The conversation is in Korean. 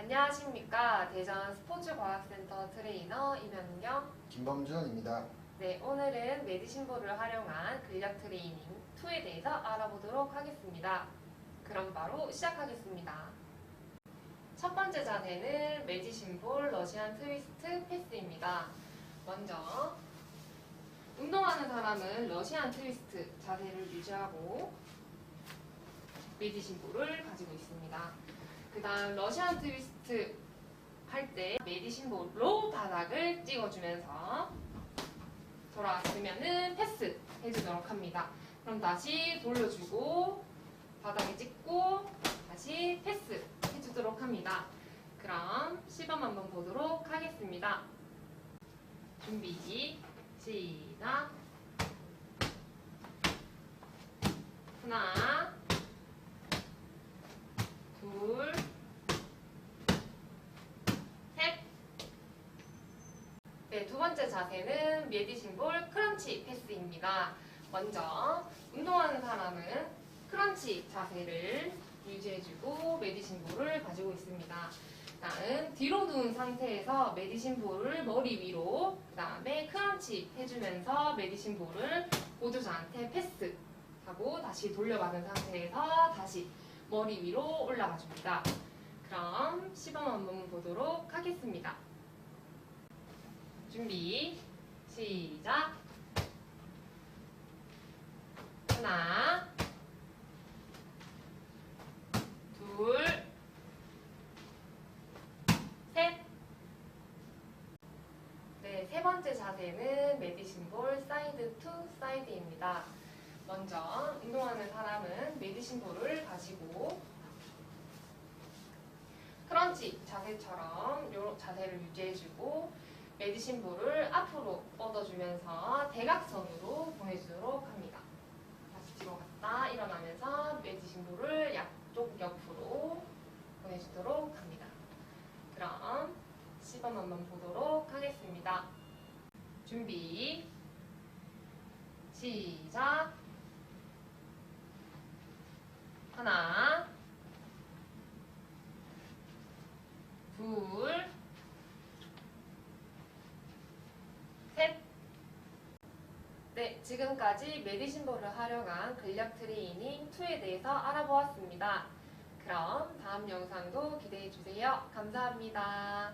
안녕하십니까. 대전 스포츠과학센터 트레이너 임현경. 김범준입니다. 네, 오늘은 메디신볼을 활용한 근력 트레이닝 2에 대해서 알아보도록 하겠습니다. 그럼 바로 시작하겠습니다. 첫 번째 자세는 메디신볼 러시안 트위스트 패스입니다. 먼저 운동하는 사람은 러시안 트위스트 자세를 유지하고 메디신볼을 가지고 있습니다. 그 다음 러시안 트위스트 할 때 메디신볼로 바닥을 찍어주면서 돌아왔으면은 패스 해주도록 합니다. 그럼 다시 돌려주고 바닥에 찍고 다시 패스 해주도록 합니다. 그럼 시범 한번 보도록 하겠습니다. 준비 시작 하나 둘 셋. 네, 두 번째 자세는 메디신볼 크런치 패스입니다. 먼저 운동하는 사람은 크런치 자세를 유지해주고 메디신볼을 가지고 있습니다. 다음 뒤로 누운 상태에서 메디신볼을 머리 위로 그 다음에 크런치 해주면서 메디신볼을 보조자한테 패스 하고 다시 돌려받은 상태에서 다시 머리 위로 올라가 줍니다. 그럼 시범 한번 보도록 하겠습니다. 준비 시작 하나 네, 세 번째 자세는 메디신볼 사이드 투 사이드입니다. 먼저 운동하는 사람은 메디신볼을 가지고 크런치 자세처럼 요 자세를 유지해주고 메디신볼을 앞으로 뻗어주면서 대각선으로 보내주도록 합니다. 다시 뒤로 갔다 일어나면서 메디신볼을 양쪽 옆으로 보내주도록 합니다. 그럼 시범 한번 보도록 하겠습니다. 준비 시작 하나 둘, 셋. 네, 지금까지 메디신볼을 활용한 근력 트레이닝 2에 대해서 알아보았습니다. 그럼 다음 영상도 기대해 주세요. 감사합니다.